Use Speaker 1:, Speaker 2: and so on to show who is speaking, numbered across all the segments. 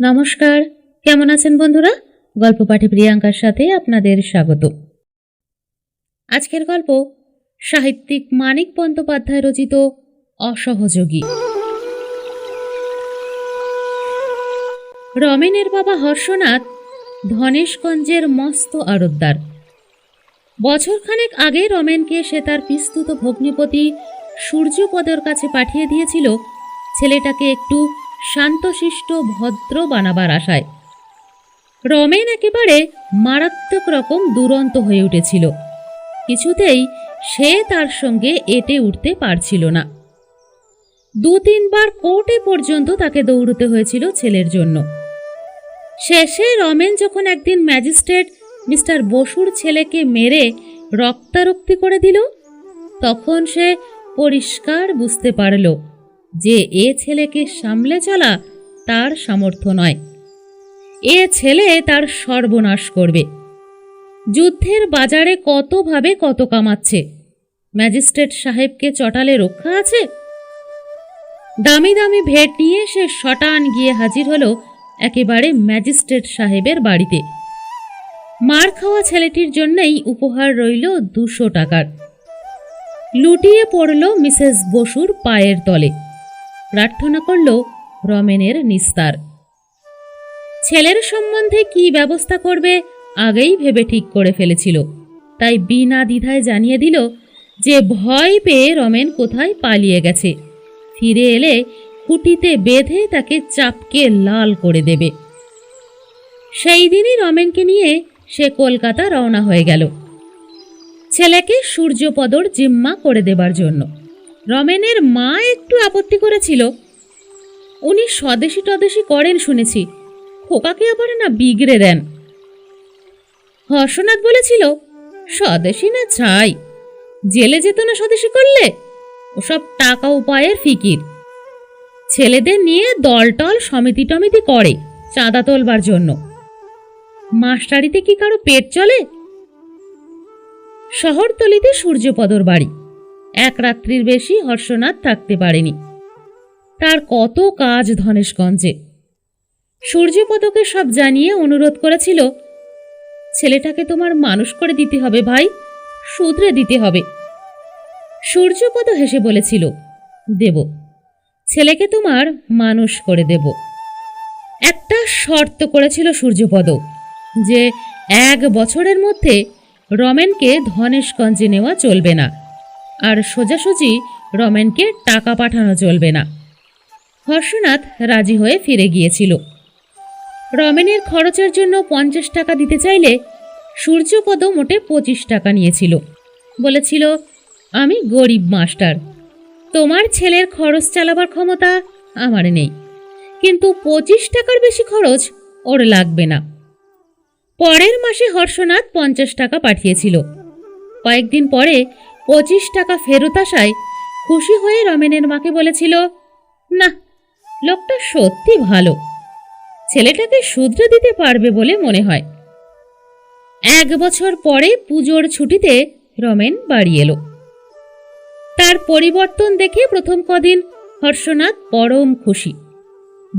Speaker 1: নমস্কার। কেমন আছেন বন্ধুরা? গল্প পাঠে প্রিয়াঙ্কার সাথে আপনাদের স্বাগত। আজকের গল্প সাহিত্যিক মানিক বন্দ্যোপাধ্যায় রচিত অসহযোগী। রমেনের বাবা হর্ষনাথ ধনেশগঞ্জের মস্ত আড়তদার। বছরখানেক আগে রমেনকে সে তার পিস্তুত ভগ্নিপতি সূর্যপদের কাছে পাঠিয়ে দিয়েছিল। ছেলেটাকে একটু শান্তশিষ্ট ভদ্র বানাবার আশায়। রমেন একেবারে মারাত্মক রকম দুরন্ত হয়ে উঠেছিল। কিছুতেই সে তার সঙ্গে এটে উঠতে পারছিল না। দু তিনবার কোর্টে পর্যন্ত তাকে দৌড়তে হয়েছিল ছেলের জন্য। শেষে রমেন যখন একদিন ম্যাজিস্ট্রেট মিস্টার বসুর ছেলেকে মেরে রক্তারক্তি করে দিল, তখন সে পরিষ্কার বুঝতে পারল যে এ ছেলেকে সামলে চলা তার সামর্থ্য নয়। এ ছেলে তার সর্বনাশ করবে। যুদ্ধের বাজারে কতভাবে কত কামাচ্ছে? ম্যাজিস্ট্রেট সাহেবকে চটালে রক্ষা আছে? দামি দামি ভেট নিয়ে সে শটান গিয়ে হাজির হলো একেবারে ম্যাজিস্ট্রেট সাহেবের বাড়িতে। মার খাওয়া ছেলেটির জন্যই উপহার রইল দুশো টাকার। লুটিয়ে পড়ল মিসেস বসুর পায়ের তলে। প্রার্থনা করল রমেনের নিস্তার। ছেলের সম্বন্ধে কি ব্যবস্থা করবে আগেই ভেবে ঠিক করে ফেলেছিল। তাই বিনা দ্বিধায় জানিয়ে দিল যে ভয় পেয়ে রমেন কোথায় পালিয়ে গেছে। ফিরে এলে কুটিতে বেঁধে তাকে চাপকে লাল করে দেবে। সেই দিনই রমেনকে নিয়ে সে কলকাতা রওনা হয়ে গেল। ছেলেকে সূর্যপদর জিম্মা করে দেবার জন্য। রমেনের মা একটু আপত্তি করেছিল। উনি স্বদেশি টদেশি করেন শুনেছি, খোকাকে আবার না বিগড়ে দেন। হর্ষনাথ বলেছিল, স্বদেশি না চাই, জেলে যেত না স্বদেশি করলে, ওসব টাকা উপায়ের ফিকির। ছেলেদের নিয়ে দলটল সমিতি টমিতি করে চাঁদা তোলবার জন্য। মাস্টারিতে কি কারও পেট চলে? শহরতলিতে সূর্যপদর বাড়ি। এক রাত্রির বেশি হর্ষনাথ থাকতে পারেনি। তার কত কাজ ধনেশগঞ্জে। সূর্যপদকে সব জানিয়ে অনুরোধ করেছিল, ছেলেটাকে তোমার মানুষ করে দিতে হবে ভাই, শুধরে দিতে হবে। সূর্যপদ হেসে বলেছিল, দেব, ছেলেকে তোমার মানুষ করে দেব। একটা শর্ত করেছিল সূর্যপদ যে এক বছরের মধ্যে রমেনকে ধনেশগঞ্জে নেওয়া চলবে না। আর সোজাসুজি রমেনকে টাকা পাঠানো চলবে না। হর্ষনাথ রাজি হয়ে ফিরে গিয়েছিল। রমেনের খরচের জন্য পঞ্চাশ টাকা দিতে চাইলে সূর্যপদ মোটে পঁচিশ টাকা নিয়েছিল। বলেছিল, আমি গরিব মাস্টার। তোমার ছেলের খরচ চালাবার ক্ষমতা আমার নেই। কিন্তু পঁচিশ টাকার বেশি খরচ ওর লাগবে না। পরের মাসে হর্ষনাথ পঞ্চাশ টাকা পাঠিয়েছিল। কয়েকদিন পরে পঁচিশ টাকা ফেরত আসায় খুশি হয়ে রমেনের মাকে বলেছিল, না, লোকটা সত্যি ভালো। ছেলেটাকে শুধরে দিতে পারবে বলে মনে হয়। এক বছর পরে পুজোর ছুটিতে রমেন বাড়ি এলো। তার পরিবর্তন দেখে প্রথম কদিন হর্ষনাথ পরম খুশি।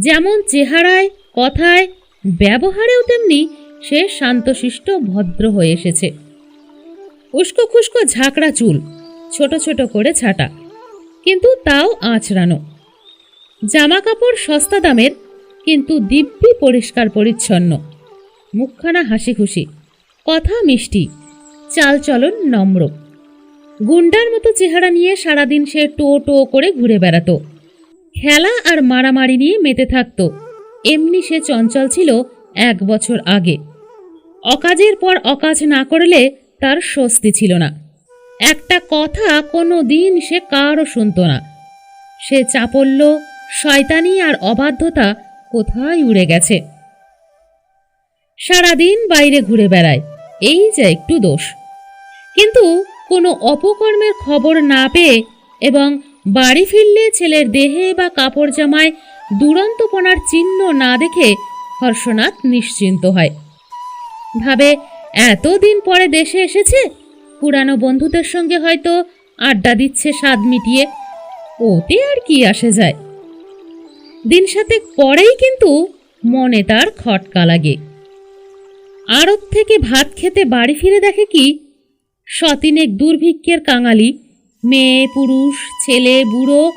Speaker 1: যেমন চেহারায়, কথায়, ব্যবহারেও তেমনি সে শান্তশিষ্ট, ভদ্র হয়ে এসেছে। উস্কো খুস্কো ঝাঁকড়া চুল, ছোট ছোট করে ছাটা। কিন্তু তাও আঁচড়ানো। জামা কাপড় সস্তা দামের, কিন্তু দিব্যি পরিষ্কার পরিচ্ছন্ন। মুখখানা হাসি খুশি কথা মিষ্টি, চালচলন নম্র। গুন্ডার মতো চেহারা নিয়ে সারাদিন সে টো টো করে ঘুরে বেড়াতো। খেলা আর মারামারি নিয়ে মেতে থাকতো। এমনি সে চঞ্চল ছিল এক বছর আগে। অকাজের পর অকাজ না করলে তার স্বস্তি ছিল না। একটা কথা কোনো দিন সে কারও শুনত না। সে চাপল্য, শয়তানি আর অবাধ্যতা কোথায় উড়ে গেছে? সারাদিন বাইরে ঘুরে বেড়ায়, এই যে একটু দোষ। কিন্তু কোনো অপকর্মের খবর না পেয়ে এবং বাড়ি ফিরলে ছেলের দেহে বা কাপড় জামায় দুরন্তপনার চিহ্ন না দেখে হর্ষনাথ নিশ্চিন্ত হয়। ভাবে এতদিন পরে দেশে এসেছে? পুরানো বন্ধুদের সঙ্গে হয়তো আড্ডা দিচ্ছে স্বাদ মিটিয়ে। ওতে আর কি আসে যায়? দিন সাতেক পরেই কিন্তু মনে তার খটকা লাগে। আড়ত থেকে ভাত খেতে বাড়ি ফিরে দেখে কি? সতিনেক দুর্ভিক্ষের কাঙালি, মেয়ে, পুরুষ, ছেলে, বুড়ো,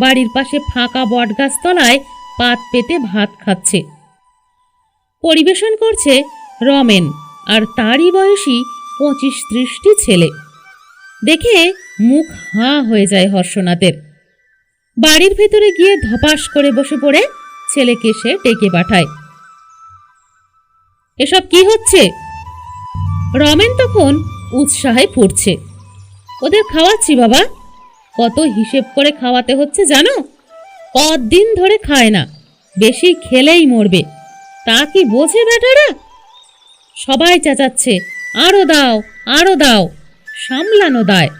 Speaker 1: বাড়ির পাশে ফাঁকা বটগাছ তলায় পাত পেতে ভাত খাচ্ছে। পরিবেশন করছে রমেন। আর তারই বয়সী পঁচিশ ত্রিশটি ছেলে। দেখে মুখ হাঁ হয়ে যায় হর্ষনাথের। বাড়ির ভেতরে গিয়ে ধপাস করে বসে পড়ে ছেলেকে সে ডেকে পাঠায়। এসব কি হচ্ছে? রমেন তখন উৎসাহে ফুটছে ওদের খাওয়াচ্ছি বাবা। কত হিসেব করে খাওয়াতে হচ্ছে জানো? কদিন ধরে খায় না। বেশি খেলেই মরবে। তা কি বোঝে বেটারা সবাই চেঁচাচ্ছে, আরও দাও আরও দাও, সামলানো দায়।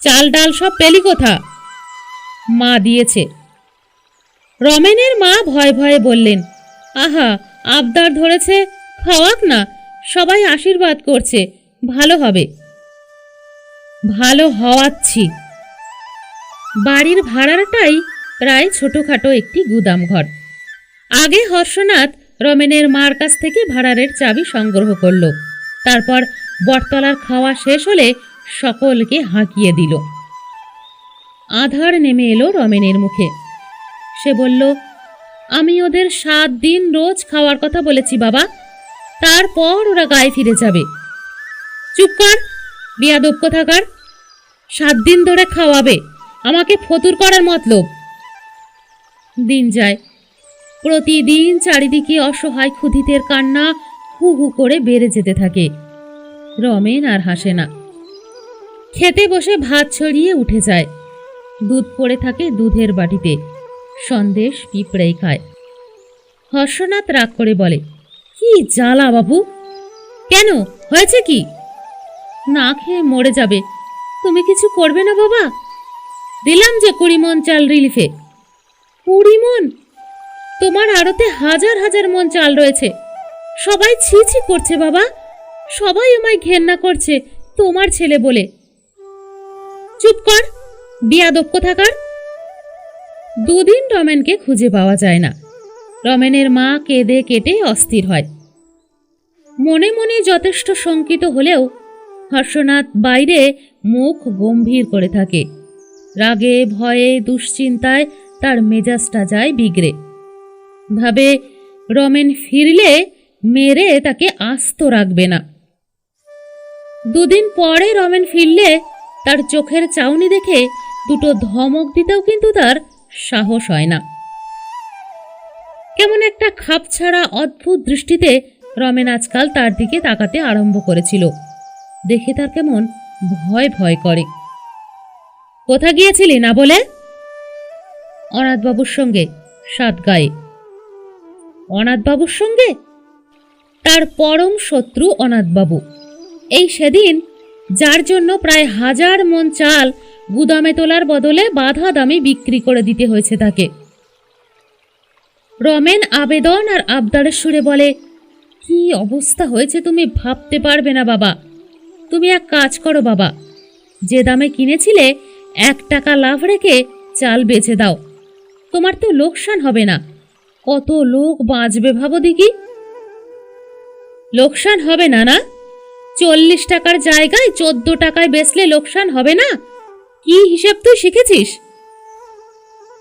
Speaker 1: চাল ডাল সব পেলি কোথা? মা দিয়েছে। রমেনের মা ভয়ে ভয়ে বললেন, আহা, আবদার ধরেছে, খাওয়াক না, সবাই আশীর্বাদ করছে, ভালো হবে। ভালো হওয়াচ্ছি। বাড়ির ভাড়াটাই প্রায় ছোটখাটো একটি গুদাম ঘর আগে হর্ষনাথ রমেনের মার কাছ থেকে ভাড়ারের চাবি সংগ্রহ করল। তারপর বটতলার খাওয়া শেষ হলে সকলকে হাঁকিয়ে দিল। আধার নেমে এলো রমেনের মুখে। সে বলল, আমি ওদের সাত দিন রোজ খাওয়ার কথা বলেছি বাবা। তারপর ওরা গায়ে ফিরে যাবে। চুপ কর, বিয়াদব কোথাকার। সাত দিন ধরে খাওয়াবে। আমাকে ফতুর করার মতলব। দিন যায় প্রতিদিন চারিদিকে অসহায় ক্ষুধিতের কান্না হু হু করে বেড়ে যেতে থাকে। রমেন আর হাসে না। খেতে বসে ভাত ছড়িয়ে উঠে যায়। দুধ পড়ে থাকে দুধের বাটিতে। সন্দেশ পিঁপড়েই খায়। হর্ষনাথ রাগ করে বলে, কি জ্বালা বাবু! কেন? হয়েছে কি? না খেয়ে মরে যাবে। তুমি কিছু করবে না বাবা। দিলাম যে কুড়ি মন চাল রিলিফে কুড়ি মন তোমার আড়তে হাজার হাজার মন চাল রয়েছে। সবাই ছি ছি করছে, বাবা। সবাই আমায় ঘেন্না করছে তোমার ছেলে বলে। চুপ কর বিয়াদক্ষ থাকার দুদিন রমেনকে খুঁজে পাওয়া যায় না। রমেনের মা কেঁদে কেটে অস্থির হয়। মনে মনে যথেষ্ট শঙ্কিত হলেও হর্ষনাথ বাইরে মুখ গম্ভীর করে থাকে। রাগে, ভয়ে, দুশ্চিন্তায় তার মেজাজটা যায় বিগড়ে। ভাবে রমেন ফিরলে মেরে তাকে আস্ত রাখবে না। দুদিন পরে রমেন ফিরলে তার চোখের চাউনি দেখে দুটো ধমক দিতেও কিন্তু তার সাহস হয় না। কেমন একটা খাপ ছাড়া অদ্ভুত দৃষ্টিতে রমেন আজকাল তার দিকে তাকাতে আরম্ভ করেছিল। দেখে তার কেমন ভয় ভয় করে। কোথা গিয়েছিলি না বলে? অনাথবাবুর সঙ্গে সাত গায়ে অনাথবাবুর সঙ্গে? তার পরম শত্রু অনাথবাবু। এই সেদিন, যার জন্য প্রায় হাজার মন চাল গুদামে তোলার বদলে বাধা দামে বিক্রি করে দিতে হয়েছে তাকে। রমেন আবেদন আর আবদারের সুরে বলে, কি অবস্থা হয়েছে তুমি ভাবতে পারবে না বাবা। তুমি এক কাজ করো বাবা। যে দামে কিনেছিলে, এক টাকা লাভ রেখে চাল বেচে দাও। তোমার তো লোকসান হবে না। কত লোক বাঁচবে ভাবো দেখি। লোকসান হবে না না? চল্লিশ টাকার জায়গায় চোদ্দ টাকায় বেচলে লোকসান হবে না? কি হিসেব তুই শিখেছিস?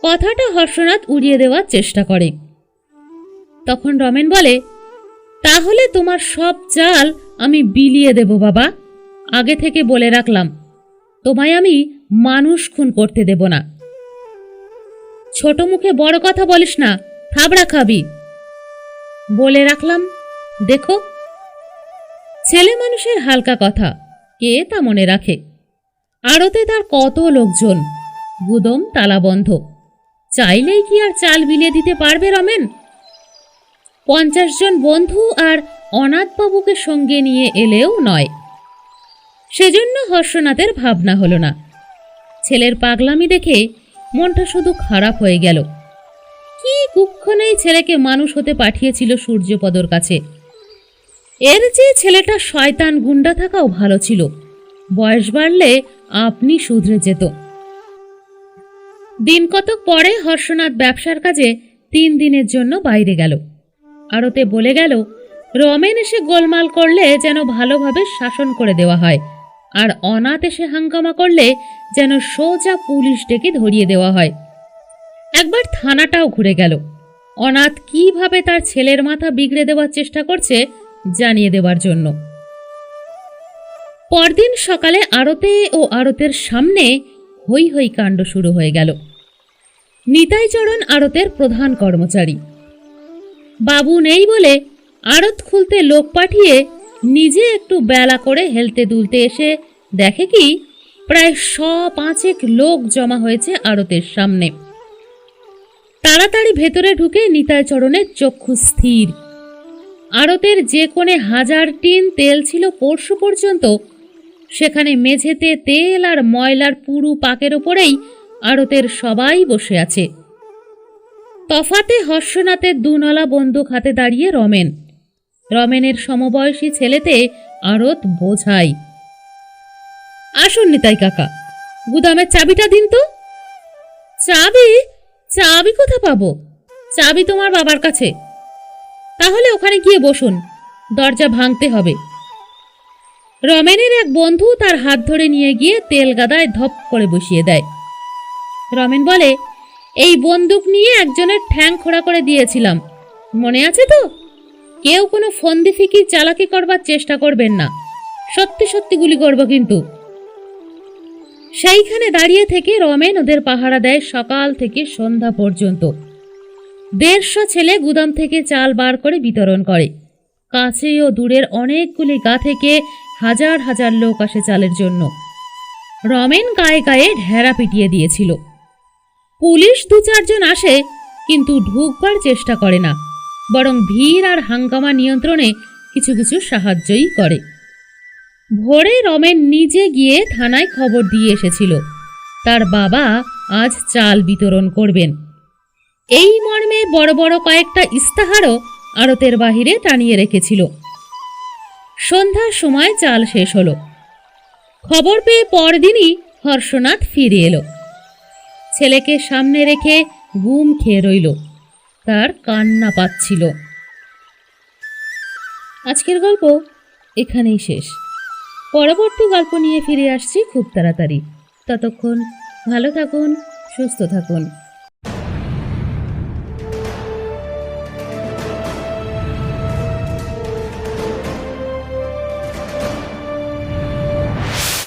Speaker 1: কথাটা হর্ষনাথ উড়িয়ে দেওয়ার চেষ্টা করে। তখন রমেন বলে, তাহলে তোমার সব চাল আমি বিলিয়ে দেব বাবা। আগে থেকে বলে রাখলাম, তোমায় আমি মানুষ খুন করতে দেব না। ছোট মুখে বড় কথা বলিস না থাবড়া খাবি। বলে রাখলাম, দেখো। ছেলে মানুষের হালকা কথা, কে তা মনে রাখে? আড়তে তার কত লোকজন, গুদম তালাবন্ধ। চাইলেই কি আর চাল বিলিয়ে দিতে পারবে রমেন? পঞ্চাশ জন বন্ধু আর অনাথবাবুকে সঙ্গে নিয়ে এলেও নয়। সেজন্য হর্ষনাথের ভাবনা হলো না। ছেলের পাগলামি দেখে মনটা শুধু খারাপ হয়ে গেল। কি কুক্ষণেই ছেলেকে মানুষ হতে পাঠিয়েছিল সূর্যপদর কাছে। এর যে ছেলেটা শয়তান গুন্ডা থাকাও ভালো ছিল। বয়স বাড়লে আপনি শুধরে যেত। দিন কতক পরে হর্ষনাথ ব্যবসার কাজে তিন দিনের জন্য বাইরে গেল। আরতে বলে গেল, রমেন এসে গোলমাল করলে যেন ভালোভাবে শাসন করে দেওয়া হয়, আর অনাথ এসে হাঙ্গামা করলে যেন সোজা পুলিশ ডেকে ধরিয়ে দেওয়া হয়। একবার থানাটাও ঘুরে গেল। অনাথ কীভাবে তার ছেলের মাথা বিগড়ে দেওয়ার চেষ্টা করছে জানিয়ে দেওয়ার জন্য। পরদিন সকালে আড়তে ও আড়তের সামনে হই হই কাণ্ড শুরু হয়ে গেল। নিতাইচরণ আড়তের প্রধান কর্মচারী। বাবু নেই বলে আড়ত খুলতে লোক পাঠিয়ে নিজে একটু বেলা করে হেলতে দুলতে এসে দেখে কি প্রায় শ পাঁচেক লোক জমা হয়েছে আড়তের সামনে। তাড়াতাড়ি ভেতরে ঢুকে নিতাইচরণের চক্ষু স্থির। আড়তের যে কোণে হাজার টিন তেল ছিল পরশু পর্যন্ত, সেখানে মেঝেতে তেল আর ময়লার পুরু পাকের ওপরেই আড়তের সবাই বসে আছে। তফাতে হর্ষনাথের দুনলা বন্দুক হাতে দাঁড়িয়ে রমেন। রমেনের সমবয়সী ছেলেতে আড়ত বোঝাই। আসুন নিতাই কাকা, গুদামের চাবিটা দিন তো। চাবি? চাবি কোথা পাবো? চাবি তোমার বাবার কাছে। তাহলে ওখানে গিয়ে বসুন, দরজা ভাঙতে হবে। রমেনের এক বন্ধু তার হাত ধরে নিয়ে গিয়ে তেল গাদায় ধপ করে বসিয়ে দেয়। রমেন বলে, এই বন্দুক নিয়ে একজনের ঠ্যাং খোড়া করে দিয়েছিলাম। মনে আছে তো? কেউ কোনো ফন্দি ফিকির চালাকি করবার চেষ্টা করবেন না। সত্যি সত্যি গুলি করব কিন্তু। সেইখানে দাঁড়িয়ে থেকে রমেন ওদের পাহারা দেয় সকাল থেকে সন্ধ্যা পর্যন্ত। দেড়শো ছেলে গুদাম থেকে চাল বার করে বিতরণ করে। কাছে ও দূরের অনেকগুলি গা থেকে হাজার হাজার লোক আসে চালের জন্য। রমেন গায়ে গায়ে ঢেরা পিটিয়ে দিয়েছিল। পুলিশ দু চারজন আসে, কিন্তু ঢুকবার চেষ্টা করে না, বরং ভিড় আর হাঙ্গামা নিয়ন্ত্রণে কিছু কিছু সাহায্যই করে। ভোরে রমেন নিজে গিয়ে থানায় খবর দিয়ে এসেছিল। তার বাবা আজ চাল বিতরণ করবেন। এই মর্মে বড় বড় কয়েকটা ইস্তাহারও আড়তের বাহিরে টানিয়ে রেখেছিল। সন্ধ্যার সময় চাল শেষ হলো। খবর পেয়ে পরদিনই হর্ষনাথ ফিরে এলো। ছেলেকে সামনে রেখে গুম খেয়ে রইল। তার কান্না পাচ্ছিল। আজকের গল্প এখানেই শেষ। পরবর্তী গল্প নিয়ে ফিরে আসছি খুব তাড়াতাড়ি। ততক্ষণ ভালো থাকুন সুস্থ থাকুন।